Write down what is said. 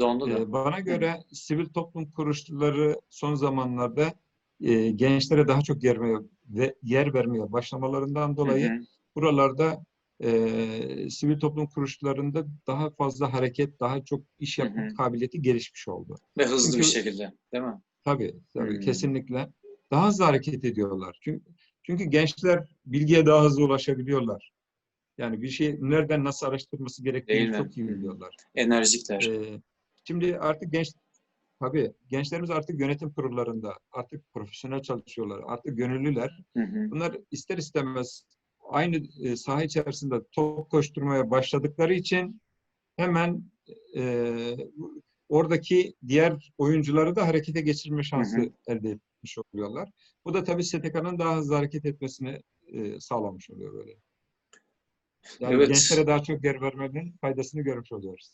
Dondu da. Ee, bana göre sivil toplum kuruluşları son zamanlarda e, gençlere daha çok yer, ve yer vermeye başlamalarından dolayı Hı hı. buralarda e, sivil toplum kuruluşlarında daha fazla hareket, daha çok iş Hı yapma hı. kabiliyeti gelişmiş oldu. Ve hızlı bir Çünkü- şekilde, değil mi? Tabii, tabii Hmm. kesinlikle. Daha hızlı hareket ediyorlar. Çünkü, çünkü gençler bilgiye daha hızlı ulaşabiliyorlar. Yani bir şey nereden nasıl araştırması Değil gerektiğini mi? çok iyi biliyorlar. Enerjikler. Ee, şimdi artık genç tabii gençlerimiz artık yönetim kurullarında artık profesyonel çalışıyorlar. Artık gönüllüler. Hı hı. Bunlar ister istemez aynı e, saha içerisinde top koşturmaya başladıkları için hemen e, oradaki diğer oyuncuları da harekete geçirme şansı Hı hı. elde etmiş oluyorlar. Bu da tabii STK'nın daha hızlı hareket etmesini e, sağlamış oluyor böyle. Yani Evet. gençlere daha çok yer vermenin faydasını görmüş oluyoruz.